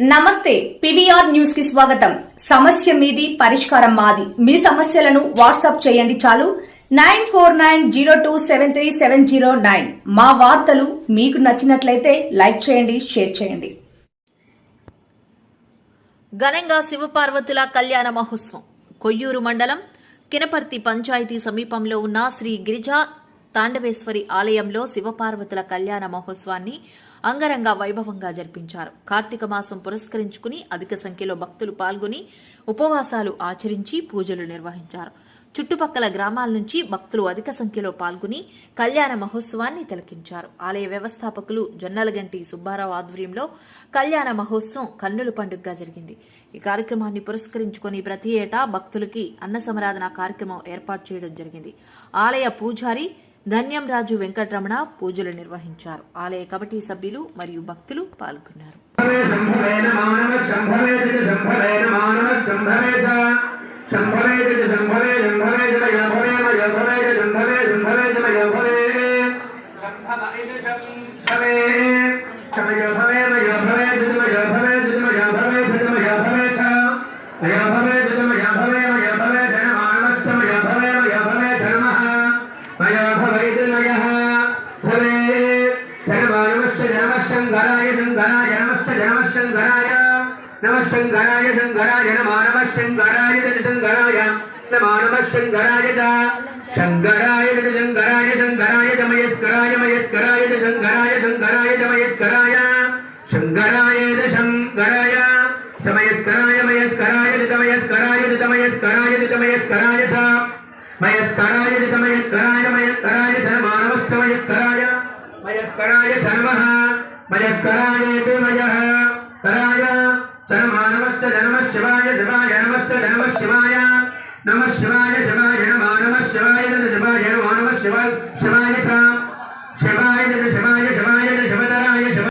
నమస్తే పివిఆర్ న్యూస్కి స్వాగతం. సమస్య మీది పరిష్కారం మాది. మీ సమస్యలను వాట్సాప్ చేయండి చాలు. Nine four nine zero two seven three seven zero nine. మా వార్తలు మీకు నచ్చినట్లయితే లైక్ చేయండి షేర్ చేయండి. ఘనంగా శివపార్వతుల కళ్యాణ మహోత్సవం. కొయ్యూరు మండలం కినపర్తి పంచాయతీ సమీపంలో ఉన్న శ్రీ గిరిజా తాండవేశ్వరి ఆలయంలో శివపార్వతుల కళ్యాణ మహోత్సవాన్ని అంగరంగ వైభవంగా జరిపించారు. కార్తీక మాసం పురస్కరించుకుని అధిక సంఖ్యలో భక్తులు పాల్గొని ఉపవాసాలు ఆచరించి పూజలు నిర్వహించారు. చుట్టుపక్కల గ్రామాల నుంచి భక్తులు అధిక సంఖ్యలో పాల్గొని కళ్యాణ మహోత్సవాన్ని తిలకించారు. ఆలయ వ్యవస్థాపకులు జొన్నలగంటి సుబ్బారావు ఆధ్వర్యంలో కళ్యాణ మహోత్సవం కన్నుల పండుగగా జరిగింది. ఈ కార్యక్రమాన్ని పురస్కరించుకుని ప్రతి ఏటా భక్తులకి అన్న సమరాధన కార్యక్రమం ఏర్పాటు చేయడం జరిగింది. ఆలయ పూజారి ధన్యం రాజు వెంకటరమణ పూజలు నిర్వహించారు ఆలయ కమిటీ సభ్యులు మరియు భక్తులు పాల్గొన్నారు శంభవే మయ భవే దిమయ భవే జనమానవశ్చ జనమశంకరాయ శంకరాయ నమశ్చ జనమశంకరాయ నమశంకరాయ శంకరాయ నమానవశంకరాయ శంకరాయ నమానవశంకరాయ శంకరాయ శంకరాయ శంకరాయ మయస్కరాయ మయస్కరాయ శంకరాయ శంకరాయ మయస్కరాయ శంకరాయ శంకరాయ సమయస్కరాయ మయస్కరాయ దితమయస్కరాయ దితమయస్కరాయ దితమయస్కరాయ మయస్కరాయ దితమయస్కరాయ మయస్కరాయ మయస్కరాయ శర్మః మయస్కరాయేతి మయః కరాయ శర్మానవశ్చ జనమ శివాయ శివాయ నమశ్చ జనమ శివాయ నమ శివాయ శివాయ నమో నమ శివాయ నమ శివాయ నమో నమ శివాయ శివాయ చ శివాయ నమ శివాయ